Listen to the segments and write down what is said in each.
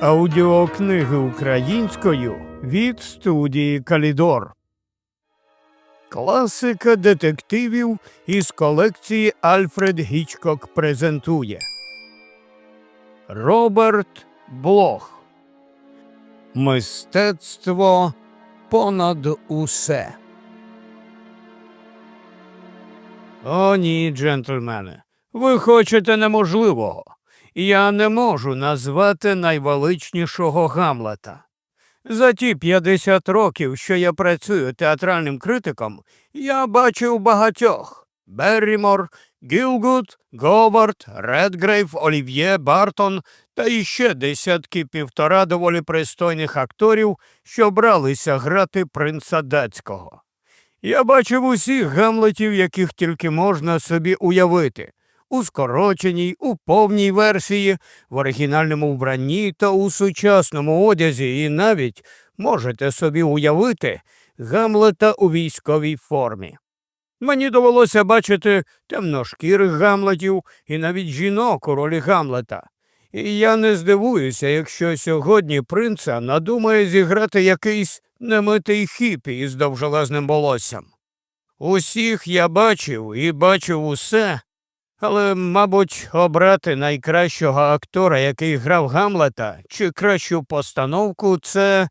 Аудіокниги українською від студії Калідор. Класика детективів із колекції Альфред Гічкок презентує Роберт Блох. Мистецтво понад усе. О, ні, джентльмени. Ви хочете неможливого. Я не можу назвати найвеличнішого Гамлета. За ті 50 років, що я працюю театральним критиком, я бачив багатьох Беррімор, Гілгуд, Говард, Редгрейв, Олів'є, Бартон та іще десятки півтора доволі пристойних акторів, що бралися грати принца датського. Я бачив усіх гамлетів, яких тільки можна собі уявити у скороченій, у повній версії, в оригінальному вбранні та у сучасному одязі, і навіть можете собі уявити Гамлета у військовій формі. Мені довелося бачити темношкірих гамлетів і навіть жінок у ролі Гамлета. І я не здивуюся, якщо сьогодні принца надумає зіграти якийсь немитий хіпі із довжелезним волоссям. Усіх я бачив і бачив усе, але, мабуть, обрати найкращого актора, який грав Гамлета, чи кращу постановку, це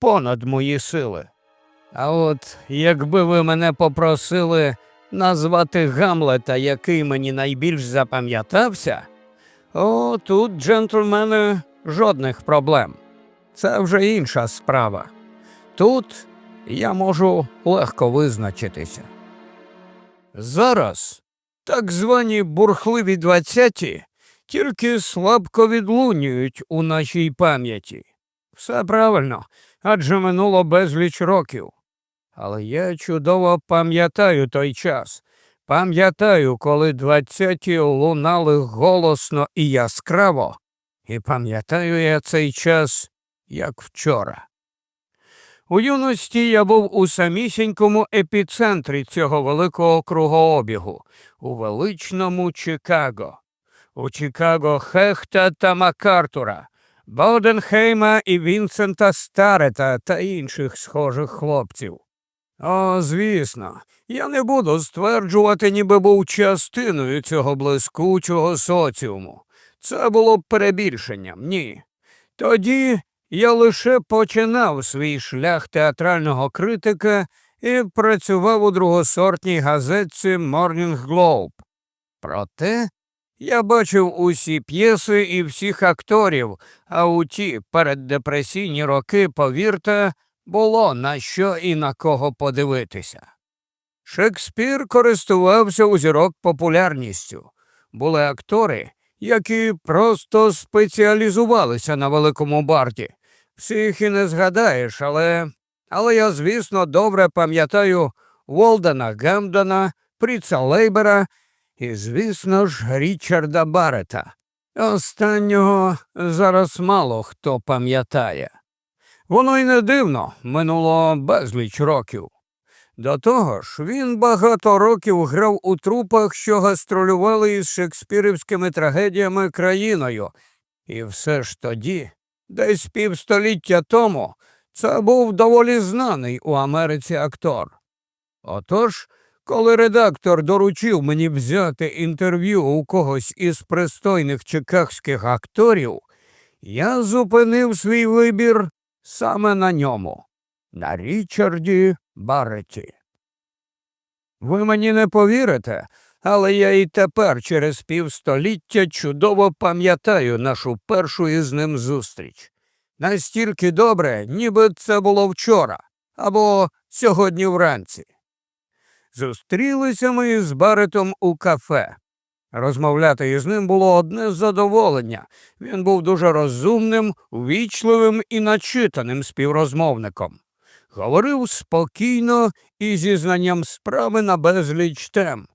понад мої сили. А от якби ви мене попросили назвати Гамлета, який мені найбільш запам'ятався, о, тут, джентльмени, жодних проблем. Це вже інша справа. Тут я можу легко визначитися. Зараз так звані бурхливі двадцяті тільки слабко відлунюють у нашій пам'яті. Все правильно, адже минуло безліч років. Але я чудово пам'ятаю той час. Пам'ятаю, коли двадцяті лунали голосно і яскраво, і пам'ятаю я цей час, як вчора. У юності я був у самісінькому епіцентрі цього великого кругообігу, у величному Чикаго. У Чикаго Хехта та Макартура, Боденхейма і Вінсента Старета та інших схожих хлопців. О, звісно, я не буду стверджувати, ніби був частиною цього блискучого соціуму. Це було б перебільшенням, ні. Тоді я лише починав свій шлях театрального критика і працював у другосортній газетці Morning Globe. Проте я бачив усі п'єси і всіх акторів, а у ті переддепресійні роки, повірте, було на що і на кого подивитися. Шекспір користувався у зірок популярністю. Були актори, які просто спеціалізувалися на великому барді. Всіх і не згадаєш, але. Але я, звісно, добре пам'ятаю Волдена Гемдона, Пріца Лейбера і, звісно ж, Річарда Барета. Останнього зараз мало хто пам'ятає. Воно й не дивно, минуло безліч років. До того ж, він багато років грав у трупах, що гастролювали із шекспірівськими трагедіями країною, і все ж тоді, десь півстоліття тому, це був доволі знаний у Америці актор. Отож, коли редактор доручив мені взяти інтерв'ю у когось із пристойних чикагських акторів, я зупинив свій вибір саме на ньому, на Річарді Барреті. Ви мені не повірите, але я і тепер через півстоліття чудово пам'ятаю нашу першу із ним зустріч. Настільки добре, ніби це було вчора або сьогодні вранці. Зустрілися ми з Баретом у кафе. Розмовляти із ним було одне задоволення. Він був дуже розумним, ввічливим і начитаним співрозмовником. Говорив спокійно і зі знанням справи на безліч тем.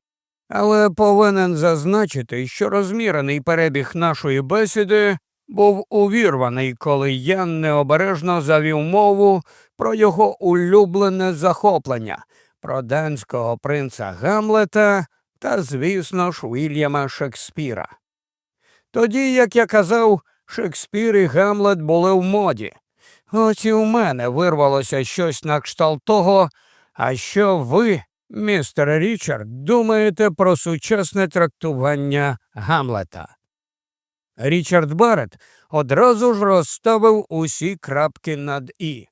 Але повинен зазначити, що розмірений перебіг нашої бесіди був увірваний, коли я необережно завів мову про його улюблене захоплення, про данського принца Гамлета та, звісно ж, Вільяма Шекспіра. Тоді, як я казав, Шекспір і Гамлет були в моді. Ось і у мене вирвалося щось на кшталт того, а що ви, містер Річард, думаєте про сучасне трактування Гамлета? Річард Барретт одразу ж розставив усі крапки над І.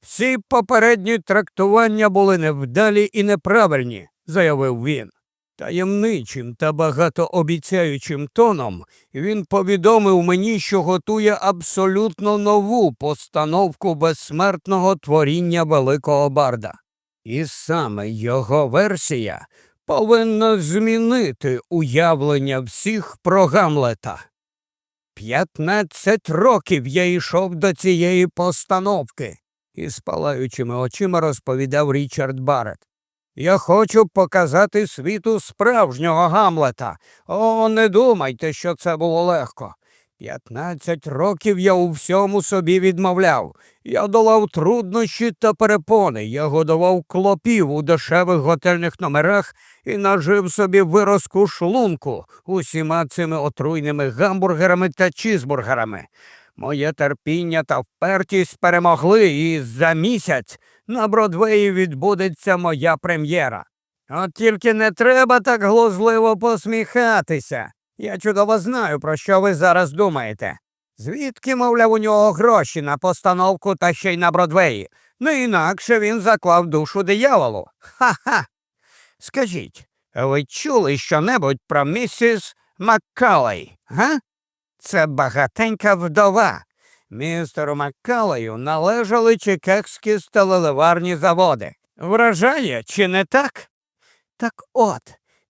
Всі попередні трактування були невдалі і неправильні, заявив він. Таємничим та багатообіцяючим тоном він повідомив мені, що готує абсолютно нову постановку безсмертного творіння великого барда. І саме його версія повинна змінити уявлення всіх про Гамлета. П'ятнадцять років я йшов до цієї постановки, із палаючими очима розповідав Річард Барретт. Я хочу показати світу справжнього Гамлета. О, не думайте, що це було легко. П'ятнадцять років я у всьому собі відмовляв. Я долав труднощі та перепони, я годував клопів у дешевих готельних номерах і нажив собі виразку шлунку усіма цими отруйними гамбургерами та чізбургерами. Моє терпіння та впертість перемогли, і за місяць на Бродвеї відбудеться моя прем'єра. От тільки не треба так глузливо посміхатися. Я чудово знаю, про що ви зараз думаєте. Звідки, мовляв, у нього гроші на постановку та ще й на Бродвеї? Не інакше він заклав душу дияволу. Ха-ха. Скажіть, ви чули щонебудь про місіс Маккалей, га? Це багатенька вдова. Містеру Маккалею належали чикагські сталеливарні заводи. Вражає, чи не так? Так от,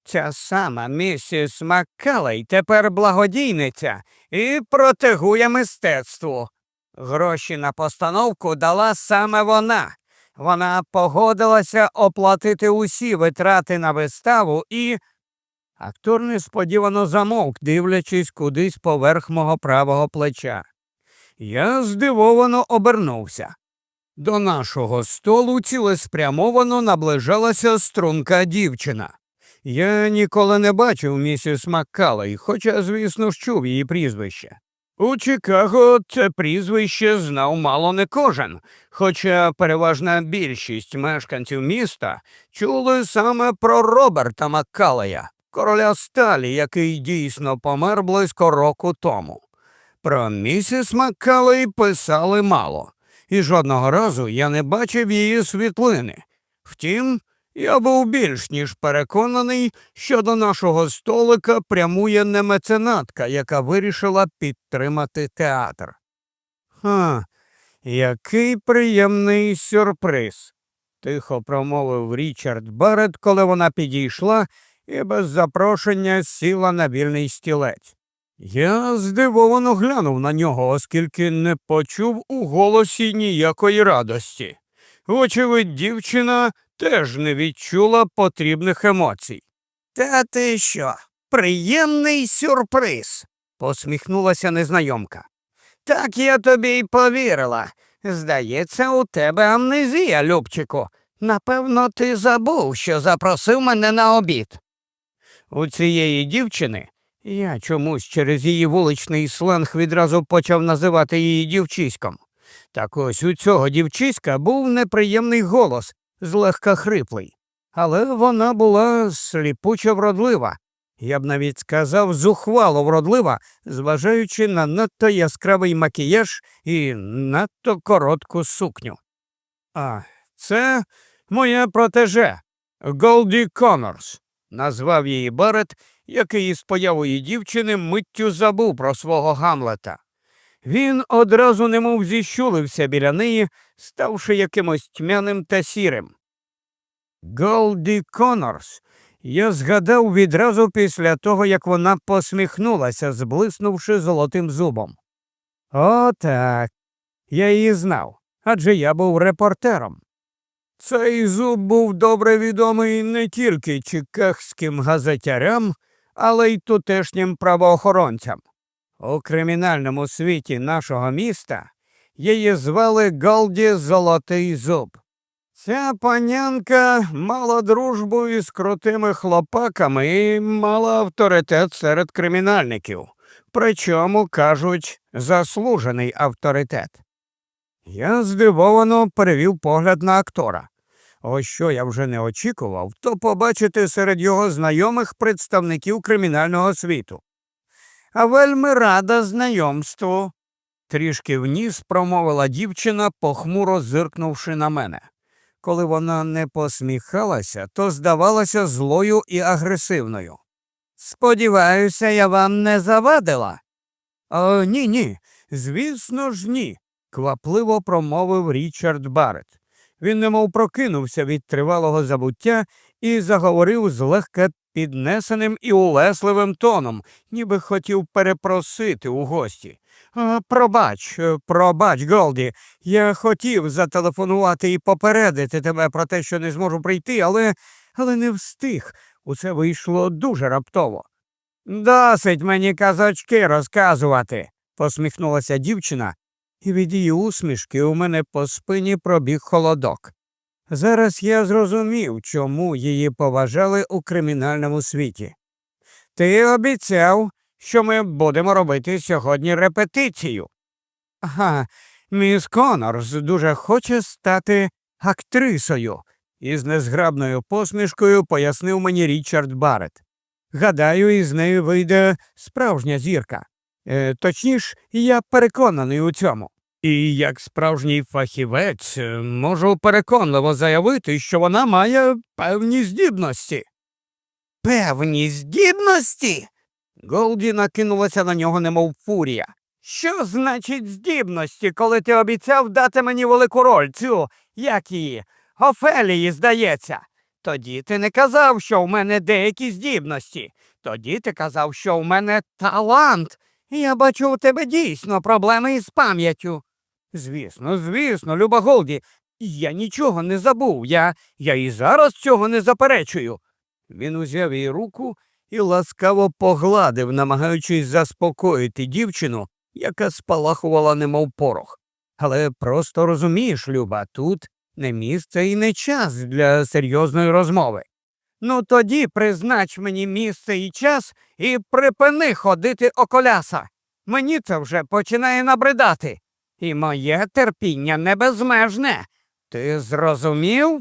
ця сама місіс Маккалей тепер благодійниця і протегує мистецтву. Гроші на постановку дала саме вона. Вона погодилася оплатити усі витрати на виставу і. Актор несподівано замовк, дивлячись кудись поверх мого правого плеча. Я здивовано обернувся. До нашого столу цілеспрямовано наближалася струнка дівчина. Я ніколи не бачив місіс Маккалей, хоча, звісно, чув її прізвище. У Чикаго це прізвище знав мало не кожен, хоча переважна більшість мешканців міста чули саме про Роберта Маккалея, короля сталі, який дійсно помер близько року тому. Про місіс Маккалей писали мало, і жодного разу я не бачив її світлини. Втім, я був більш ніж переконаний, що до нашого столика прямує не меценатка, яка вирішила підтримати театр. Ха, який приємний сюрприз, тихо промовив Річард Барретт, коли вона підійшла і без запрошення сіла на вільний стілець. Я здивовано глянув на нього, оскільки не почув у голосі ніякої радості. Вочевидь, дівчина теж не відчула потрібних емоцій. Та ти що? Приємний сюрприз, посміхнулася незнайомка. Так я тобі й повірила. Здається, у тебе амнезія, Любчику. Напевно, ти забув, що запросив мене на обід. У цієї дівчини я чомусь через її вуличний сленг відразу почав називати її дівчиськом. Так ось у цього дівчиська був неприємний голос, злегка хриплий, але вона була сліпуче вродлива. Я б навіть сказав, зухвало вродлива, зважаючи на надто яскравий макіяж і надто коротку сукню. А це моя протеже Голді Коннорс, назвав її Барет, який із появою дівчини миттю забув про свого Гамлета. Він одразу немов зіщулився біля неї, ставши якимось тьмяним та сірим. Голді Коннорс я згадав відразу після того, як вона посміхнулася, зблиснувши золотим зубом. О, так. Я її знав, адже я був репортером. Цей зуб був добре відомий не тільки чикагським газетярям, але й тутешнім правоохоронцям. У кримінальному світі нашого міста її звали Голді Золотий Зуб. Ця панянка мала дружбу із крутими хлопаками і мала авторитет серед кримінальників. Причому, кажуть, заслужений авторитет. Я здивовано перевів погляд на актора. Ось що я вже не очікував, то побачити серед його знайомих представників кримінального світу. А вельми рада знайомству. Трішки вніс промовила дівчина, похмуро зиркнувши на мене. Коли вона не посміхалася, то здавалася злою і агресивною. Сподіваюся, я вам не завадила. Ні, ні, звісно ж, ні, квапливо промовив Річард Барретт. Він немов прокинувся від тривалого забуття і заговорив злегка піднесеним і улесливим тоном, ніби хотів перепросити у гості. «А, Пробач, е, пробач, Голді, я хотів зателефонувати і попередити тебе про те, що не зможу прийти, але, але не встиг. Усе вийшло дуже раптово. Досить мені казочки розказувати, посміхнулася дівчина, і від її усмішки у мене по спині пробіг холодок. Зараз я зрозумів, чому її поважали у кримінальному світі. Ти обіцяв, що ми будемо робити сьогодні репетицію. Ага, міс Конорс дуже хоче стати актрисою, із незграбною посмішкою пояснив мені Річард Барретт. Гадаю, із неї вийде справжня зірка. Е, точніш, я переконаний у цьому. І як справжній фахівець е, можу переконливо заявити, що вона має певні здібності. Певні здібності? Голді накинулася на нього, немов фурія. Що значить здібності, коли ти обіцяв дати мені велику роль цю, як її, Офелії, здається. Тоді ти не казав, що в мене деякі здібності. Тоді ти казав, що в мене талант. Я бачу, у тебе дійсно проблеми із пам'яттю. Звісно, звісно, Люба Голді, я нічого не забув, я, я і зараз цього не заперечую. Він узяв її руку і ласкаво погладив, намагаючись заспокоїти дівчину, яка спалахувала немов порох. Але просто розумієш, Люба, тут не місце і не час для серйозної розмови. Ну тоді признач мені місце і час і припини ходити околяса. Мені це вже починає набридати. І моє терпіння не безмежне. Ти зрозумів?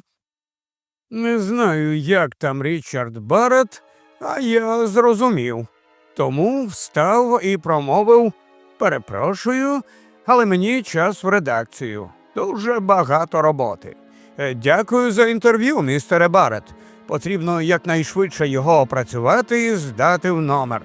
Не знаю, як там Річард Барретт, а я зрозумів. Тому встав і промовив перепрошую, але мені час в редакцію. Дуже багато роботи. Е, Дякую за інтерв'ю, містере Барретт. Потрібно якнайшвидше його опрацювати і здати в номер.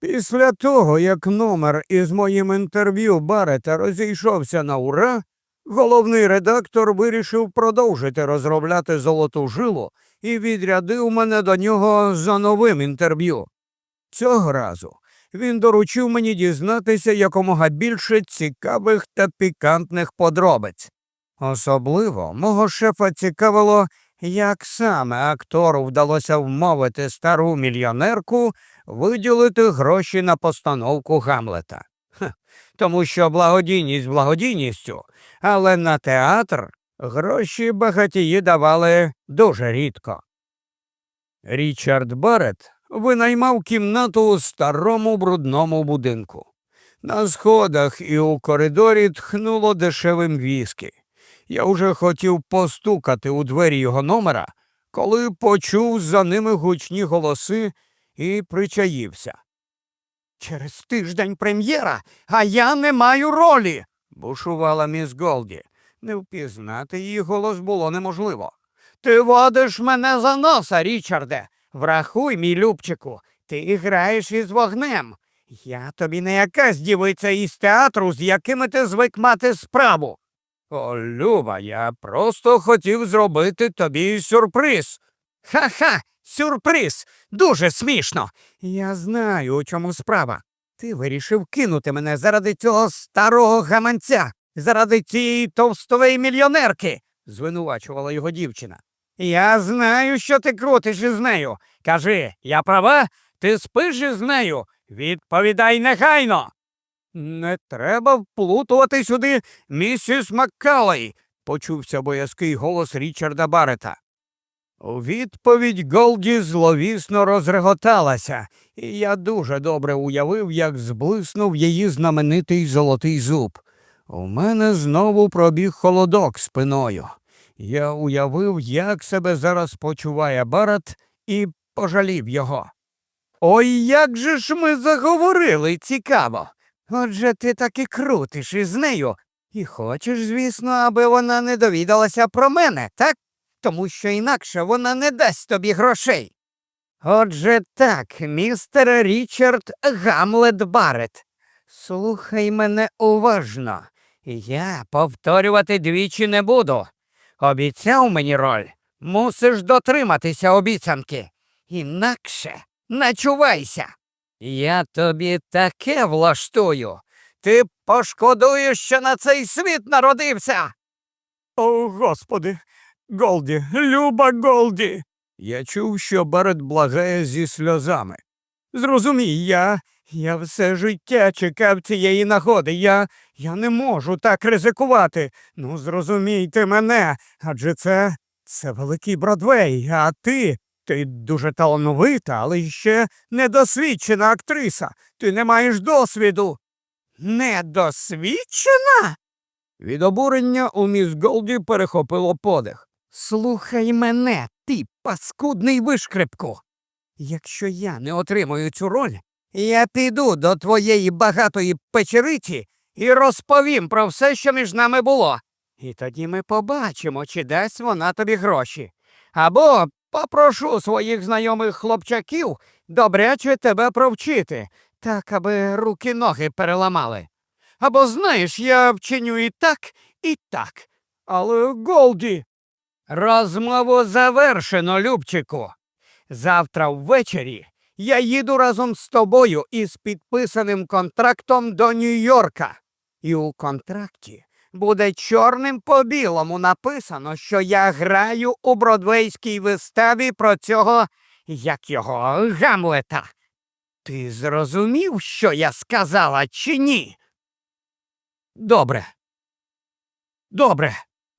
Після того, як номер із моїм інтерв'ю Барета розійшовся на ура, головний редактор вирішив продовжити розробляти золоту жилу і відрядив мене до нього за новим інтерв'ю. Цього разу він доручив мені дізнатися якомога більше цікавих та пікантних подробиць. Особливо мого шефа цікавило, як саме актору вдалося вмовити стару мільйонерку виділити гроші на постановку Гамлета. Тому що благодійність благодійністю, але на театр гроші багатії давали дуже рідко. Річард Барретт винаймав кімнату у старому брудному будинку. На сходах і у коридорі тхнуло дешевим віскі. Я уже хотів постукати у двері його номера, коли почув за ними гучні голоси і причаївся. Через тиждень прем'єра, а я не маю ролі. бушувала міс Голді. Не впізнати її голос було неможливо. Ти водиш мене за носа, Річарде. Врахуй, мій любчику, ти граєш із вогнем. Я тобі не якась дівиця із театру, з якими ти звик мати справу. О, Люба, я просто хотів зробити тобі сюрприз. Ха-ха, сюрприз. Дуже смішно. Я знаю, у чому справа. Ти вирішив кинути мене заради цього старого гаманця, заради цієї товстової мільйонерки, звинувачувала його дівчина. Я знаю, що ти крутиш із нею. Кажи, я права? Ти спиш із нею? Відповідай негайно. Не треба вплутувати сюди місіс Маккалей, почувся боязкий голос Річарда Барета. У відповідь Голді зловісно розреготалася, і я дуже добре уявив, як зблиснув її знаменитий золотий зуб. У мене знову пробіг холодок спиною. Я уявив, як себе зараз почуває Барат, і пожалів його. Ой, як же ж ми заговорили, цікаво. Отже, ти таки крутиш із нею. І хочеш, звісно, аби вона не довідалася про мене, так? Тому що інакше вона не дасть тобі грошей. Отже так, містер Річард Гамлет Барет. Слухай мене уважно. Я повторювати двічі не буду. Обіцяв мені роль. Мусиш дотриматися обіцянки. Інакше начувайся. Я тобі таке влаштую. Ти пошкодуєш, що на цей світ народився. О, господи, Голді, люба Голді. Я чув, що Барет благає зі сльозами. Зрозумій, я. Я все життя чекав цієї нагоди. Я. Я не можу так ризикувати. Ну, зрозумійте мене, адже це. це великий Бродвей, а ти. Ти дуже талановита, але ще недосвідчена актриса. Ти не маєш досвіду. Недосвідчена? Від обурення у міс Голді перехопило подих. Слухай мене, ти паскудний вишкрипку. Якщо я не отримую цю роль, я піду до твоєї багатої печериці і розповім про все, що між нами було. І тоді ми побачимо, чи дасть вона тобі гроші. Або попрошу своїх знайомих хлопчаків добряче тебе провчити, так аби руки ноги переламали. Або знаєш, я вчиню і так, і так. Але Голді. Розмову завершено, Любчику. Завтра ввечері я їду разом з тобою із підписаним контрактом до Нью-Йорка. І у контракті буде чорним по білому написано, що я граю у бродвейській виставі про цього, як його, Гамлета. Ти зрозумів, що я сказала, чи ні? Добре. Добре.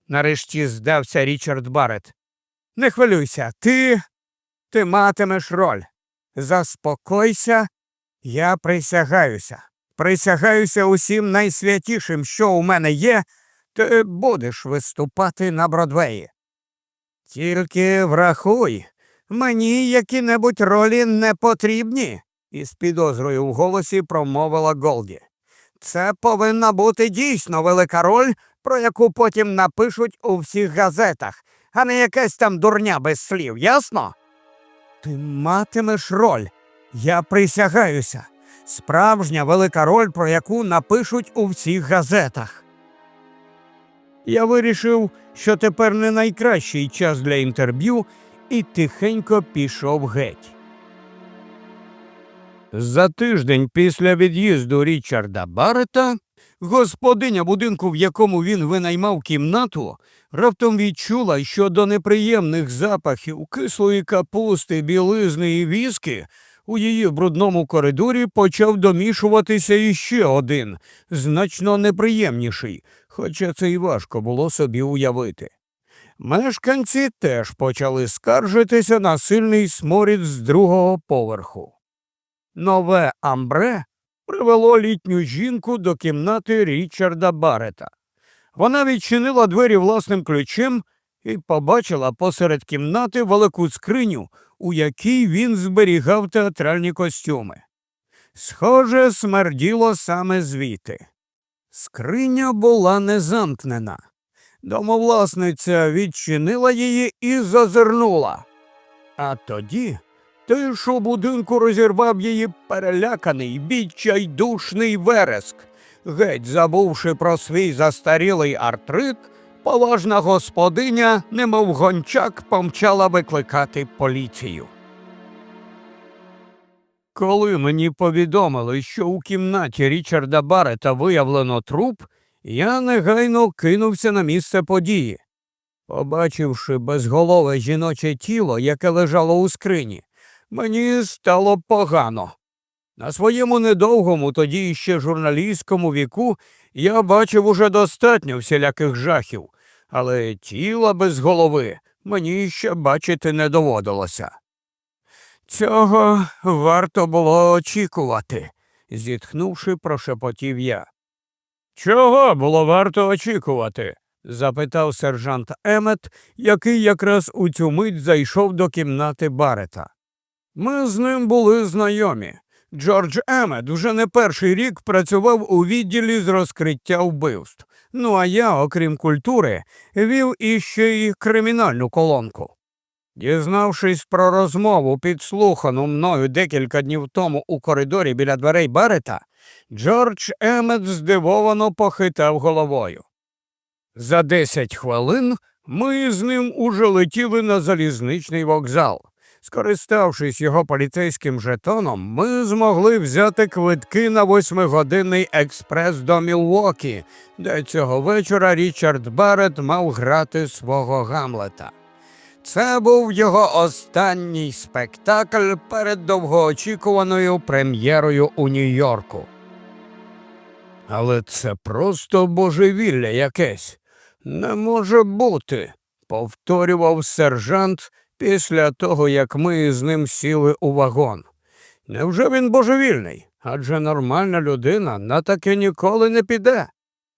Нарешті здався Річард Барет. Не хвилюйся, ти. ти матимеш роль. Заспокойся, я присягаюся. Присягаюся усім найсвятішим, що у мене є, ти будеш виступати на Бродвеї. Тільки врахуй, мені які-небудь ролі не потрібні, із підозрою в голосі промовила Голді. Це повинна бути дійсно велика роль, про яку потім напишуть у всіх газетах, а не якась там дурня без слів, ясно? Ти матимеш роль. Я присягаюся. Справжня велика роль, про яку напишуть у всіх газетах. Я вирішив, що тепер не найкращий час для інтерв'ю, і тихенько пішов геть. За тиждень після від'їзду Річарда Баррета господиня будинку, в якому він винаймав кімнату, раптом відчула, що до неприємних запахів кислої капусти, білизни і віски у її брудному коридорі почав домішуватися іще один, значно неприємніший, хоча це й важко було собі уявити. Мешканці теж почали скаржитися на сильний сморід з другого поверху. Нове амбре привело літню жінку до кімнати Річарда Барета. Вона відчинила двері власним ключем і побачила посеред кімнати велику скриню, у якій він зберігав театральні костюми. Схоже, смерділо саме звідти. Скриня була не замкнена. Домовласниця відчинила її і зазирнула. А тоді Тиш у будинку розірвав її переляканий, відчайдушний вереск. Геть забувши про свій застарілий артрит, поважна господиня, немов гончак, помчала викликати поліцію. Коли мені повідомили, що у кімнаті Річарда Барета виявлено труп, я негайно кинувся на місце події. Побачивши безголове жіноче тіло, яке лежало у скрині, мені стало погано. На своєму недовгому, тоді ще журналістському віку я бачив уже достатньо всіляких жахів, але тіла без голови мені ще бачити не доводилося. Цього варто було очікувати, зітхнувши, прошепотів я. Чого було варто очікувати? запитав сержант Емет, який якраз у цю мить зайшов до кімнати Барета. Ми з ним були знайомі. Джордж Емет уже не перший рік працював у відділі з розкриття вбивств. Ну а я, окрім культури, вів іще й кримінальну колонку. Дізнавшись про розмову, підслухану мною декілька днів тому у коридорі біля дверей Барета, Джордж Емет здивовано похитав головою. За десять хвилин ми з ним уже летіли на залізничний вокзал. Скориставшись його поліцейським жетоном, ми змогли взяти квитки на восьмигодинний експрес до Мілвокі, де цього вечора Річард Барретт мав грати свого Гамлета. Це був його останній спектакль перед довгоочікуваною прем'єрою у Нью-Йорку. Але це просто божевілля якесь. Не може бути, повторював сержант після того, як ми з ним сіли у вагон. Невже він божевільний? Адже нормальна людина на таке ніколи не піде.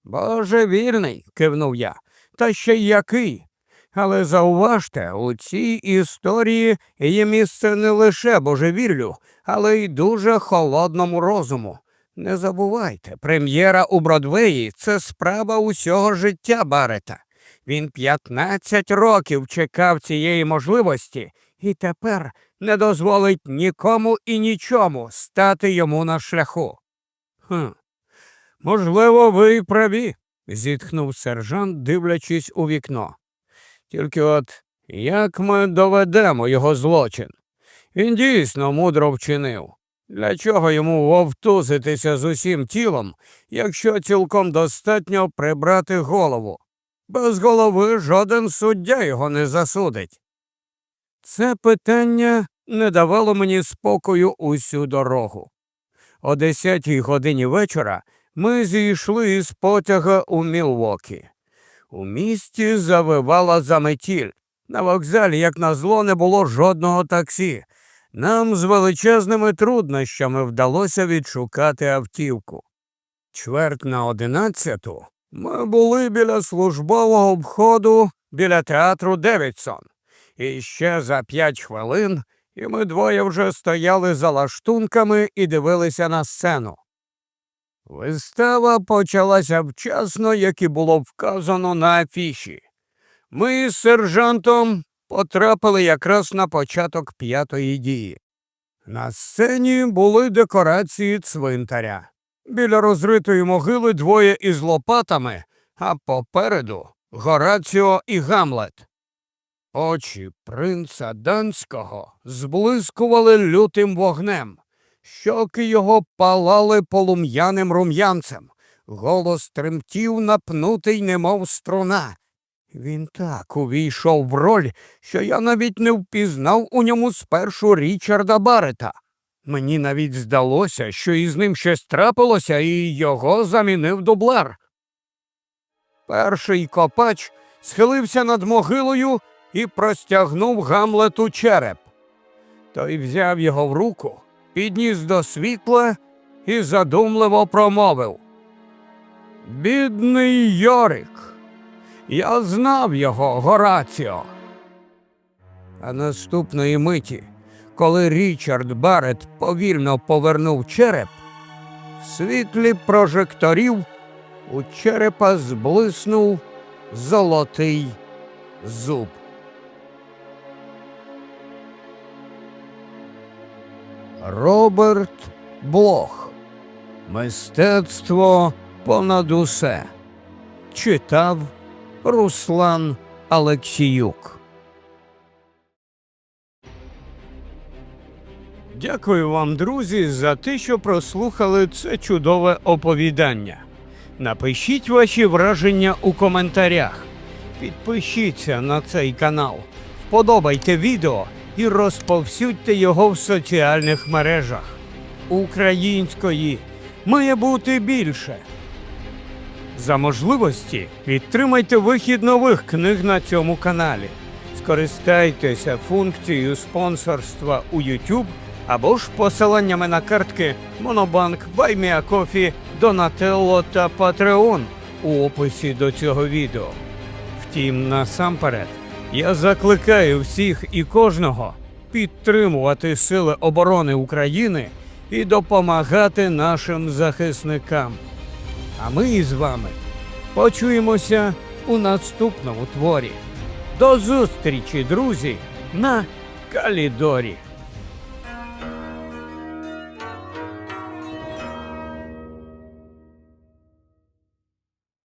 Божевільний, кивнув я. Та ще й який. Але зауважте, у цій історії є місце не лише божевіллю, але й дуже холодному розуму. Не забувайте, прем'єра у Бродвеї це справа усього життя Барета. Він 15 років чекав цієї можливості і тепер не дозволить нікому і нічому стати йому на шляху. Хм, можливо, ви й праві, зітхнув сержант, дивлячись у вікно. Тільки от як ми доведемо його злочин? Він дійсно мудро вчинив. Для чого йому вовтузитися з усім тілом, якщо цілком достатньо прибрати голову? Без голови жоден суддя його не засудить. Це питання не давало мені спокою усю дорогу. О десятій годині вечора ми зійшли із потяга у Мілвокі. У місті завивала заметіль. На вокзалі, як назло, не було жодного таксі. Нам з величезними труднощами вдалося відшукати автівку. Чверть на одинадцяту ми були біля службового входу біля театру Девідсон. І ще за п'ять хвилин і ми двоє вже стояли за лаштунками і дивилися на сцену. Вистава почалася вчасно, як і було вказано на афіші. Ми з сержантом потрапили якраз на початок п'ятої дії. На сцені були декорації цвинтаря. Біля розритої могили двоє із лопатами, а попереду Гораціо і Гамлет. Очі принца данського зблискували лютим вогнем. Щоки його палали полум'яним рум'янцем, голос тремтів, напнутий, немов струна. Він так увійшов в роль, що я навіть не впізнав у ньому спершу Річарда Барета. Мені навіть здалося, що із ним щось трапилося, і його замінив дублер. Перший копач схилився над могилою і простягнув Гамлету череп. Той взяв його в руку підніс до світла і задумливо промовив. Бідний Йорик, я знав його, Гораціо. А наступної миті, коли Річард Барет повільно повернув череп, в світлі прожекторів у черепа зблиснув золотий зуб. Роберт Блох. Мистецтво понад усе. Читав Руслан Алексіюк. Дякую вам, друзі, за те, що прослухали це чудове оповідання. Напишіть ваші враження у коментарях. Підпишіться на цей канал, вподобайте відео і розповсюдьте його в соціальних мережах. Української має бути більше. За можливості підтримайте вихід нових книг на цьому каналі. Скористайтеся функцією спонсорства у YouTube або ж посиланнями на картки Монобанк, Байміакофі, Донателло та Patreon у описі до цього відео. Втім, насамперед, я закликаю всіх і кожного підтримувати Сили оборони України і допомагати нашим захисникам. А ми із вами почуємося у наступному творі. До зустрічі, друзі, на Калідорі.